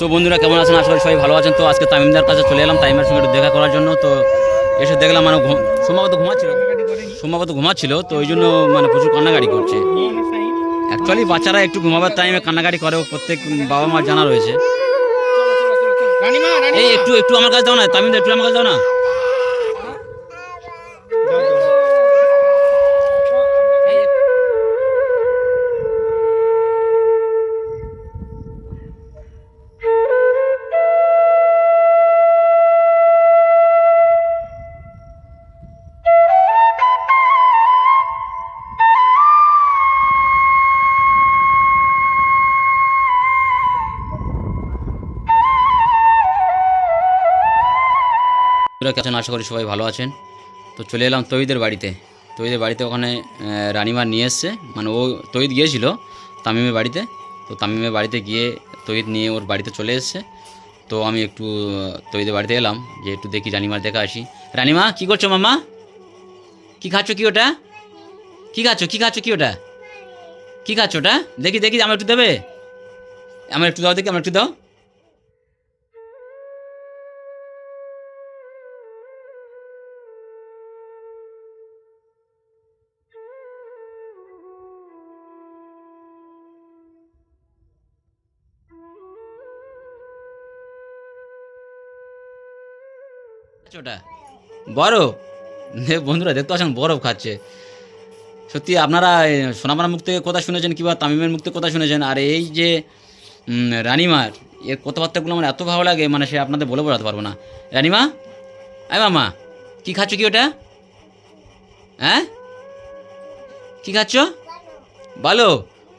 So বন্ধুরা কেমন আছেন? আশা করি সবাই ভালো আছেন। তো আজকে তামিমদার কাছে চলে এলাম তামিমের সঙ্গে একটু দেখা করার জন্য। তো এসে দেখলাম মানে সম্ভবত ঘুমাচ্ছিল? সম্ভবত ঘুমাচ্ছিল তো ওই জন্য মানে প্রচুর কান্নাকাটি করছে। অ্যাকচুয়ালি বাচ্চারা একটু ঘুমাবার টাইমে কান্নাকাটি করে প্রত্যেক বাবা মার জানা রয়েছে। এই একটু একটু আমার কাছে দাও না তামিমদা একটু আমার কাছে দাও না। বন্ধুরা কেমন? আশা করি সবাই ভালো আছেন? তো চলে এলাম তৈদের বাড়িতে। তৈদের বাড়িতে ওখানে রানিমা নিয়ে এসছে। মানে ও তৈদ গিয়েছিল তামিমের বাড়িতে। তো তামিমের বাড়িতে গিয়ে তৈদ নিয়ে ওর বাড়িতে চলে এসছে। তো আমি একটু তৈদের বাড়িতে এলাম। যে একটু দেখি রানিমার দেখা আসি। রানিমা, কি করছ মামা কি খাচ্ছ কি ওটা? কি খাচ্ছ? কি খাচ্ছ কি ওটা? কি খাচ্ছ ওটা? দেখি দেখি আমার একটু দেবে? আমার একটু দাও, দেখি আমার একটু দাও। ওটা? বরফ? বন্ধুরা, দেখতে পাচ্ছেন বরফ খাচ্ছে। সত্যি আপনারা সোনামার মুখ থেকে কথা শুনেছেন কিংবা তামিমের মুখ থেকে কথা শুনেছেন, আর এই যে রানিমার, এর কথাবার্তাগুলো আমার এত ভালো লাগে মানে সে আপনাদের বলে বোঝাতে পারব না। রানিমা? আয় মামা, কী খাচ্ছ কি ওটা? হ্যাঁ? কী খাচ্ছ? ভালো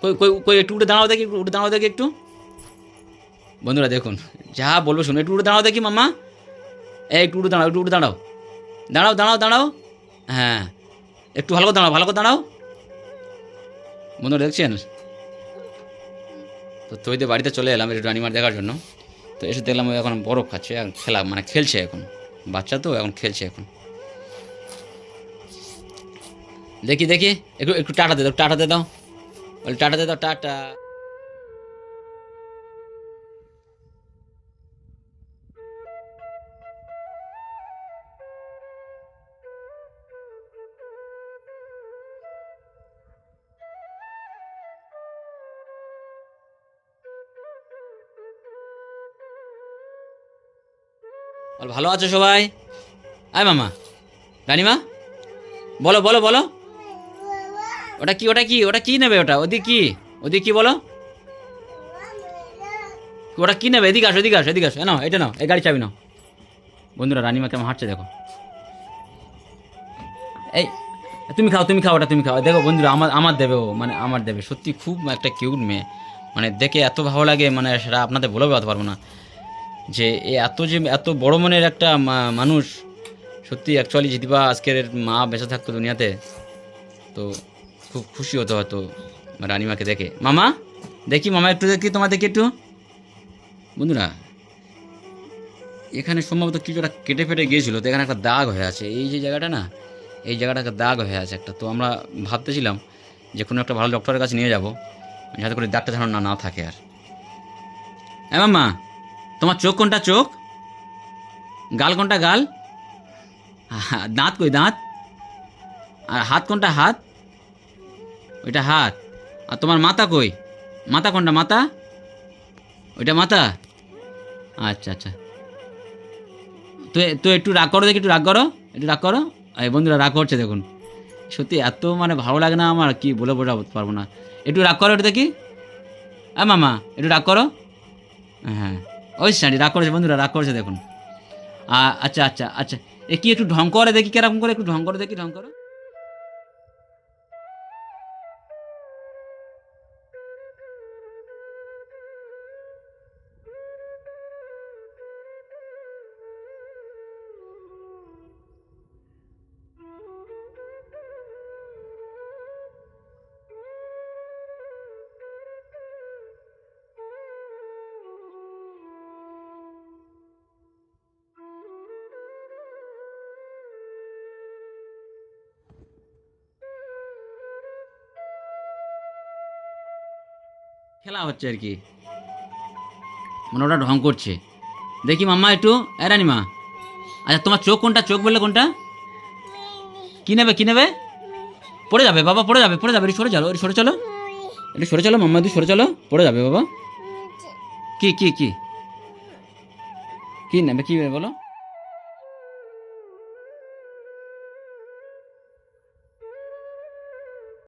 কই কই কই, একটু উঠে দাঁড়াও দেখি উঠে দাঁড়াও দেখি একটু। বন্ধুরা দেখুন, যা বলব শুনুন, একটু উঠে দাঁড়াও দেখি মামা। একটু উঠে দাঁড়াও, একটু উঠে দাঁড়াও। দাঁড়াও দাঁড়াও দাঁড়াও। হ্যাঁ। একটু ভালো করে দাঁড়াও, ভালো করে দাঁড়াও। বন্ধুরা, দেখছেন? তো তৈদের বাড়িতে চলে এলাম একটু রানিমার দেখার জন্য। তো এসে দেখলাম ও এখন বরফ খাচ্ছে খেলা মানে খেলছে এখন। বাচ্চা তো, এখন খেলছে এখন। দেখি দেখি। একটু একটু টাটা দে দাও, টাটা দে দাও। বলে, টাটা দে দাও, টাটা। বল, ভালো আছো সবাই? আয় মামা। রানিমা? বলো বলো বলো। ওটা কি ওটা কি ওটা কি নেবে ওটা? ওদিক কি? ওদিক কি বলো? ওটা কি নেবে? এদিকে আসো এদিকে আসো এদিকে আসো। নাও, এটা নাও, এই গাড়ি চাবি নাও। বন্ধুরা, রানিমা কেমন হাঁটছে দেখো। এই, তুমি খাও তুমি খাও ওটা, তুমি খাও। দেখো বন্ধুরা, আমার আমার দেবে ও মানে আমার দেবে। সত্যি খুব একটা কিউট মেয়ে। মানে দেখে এত ভালো লাগে মানে সেটা আপনাদের বলে বোঝাতে পারব না। যে এত যে এত বড় মনের একটা মানুষ, সত্যি অ্যাকচুয়ালি যদি বা আজকের মা বেঁচে থাকতো দুনিয়াতে, তো খুব খুশি হতো হয়তো রানিমাকে দেখে। মামা, দেখি মামা একটু, দেখি তোমার দেখি একটু। বন্ধুরা, এখানে সম্ভবত কিছু একটা কেটে ফেটে গিয়েছিল, তো এখানে একটা দাগ হয়ে আছে। এই যে জায়গাটা না, এই জায়গাটা একটা দাগ হয়ে আছে একটা। তো আমরা ভাবতেছিলাম যে কোনো একটা ভালো ডক্টরের কাছে নিয়ে যাব, যাতে করে দাগটা যেন না না থাকে আর। হ্যাঁ মামা তোমার চোখ কোনটা, চোখ? গাল কোনটা, গাল? দাঁত কই, দাঁত? আর হাত কোনটা, হাত? ওইটা হাত। আর তোমার মাথা কই? মাথা কোনটা, মাথা? ওইটা মাথা? আচ্ছা আচ্ছা। তো তো একটু রাগ করো দেখি, একটু রাগ করো, একটু রাগ করো। এই বন্ধুরা, রাগ করছে দেখুন। সত্যি এত মানে ভালো লাগে না আমার, কি বলে বোঝাতে পারব না। একটু রাগ করো, একটু দেখি। হ্যাঁ মামা, একটু রাগ করো। হ্যাঁ। ওই শাড়ি রাগ করেছে বন্ধুরা, রাগ করেছে দেখুন। আচ্ছা আচ্ছা আচ্ছা। এ কি একটু ঢং করে দেখি, কেরকম করে একটু ঢং করে দেখি, ঢং করো। খেলা হচ্ছে আর কি। মানে ওটা ঢং করছে। দেখি মাম্মা একটু। এ রানিমা। আচ্ছা তোমার চোখ কোনটা? চোখ বললে কোনটা? কি নেবে কি নেবে? পড়ে যাবে, বাবা, পড়ে যাবে পড়ে যাবে। সরে চলো সরে চলো। একটু সরে চলো, মাম্মা একটু সরে চলো। পড়ে যাবে, বাবা। কি কি কি? কি নেবে, কি বলো?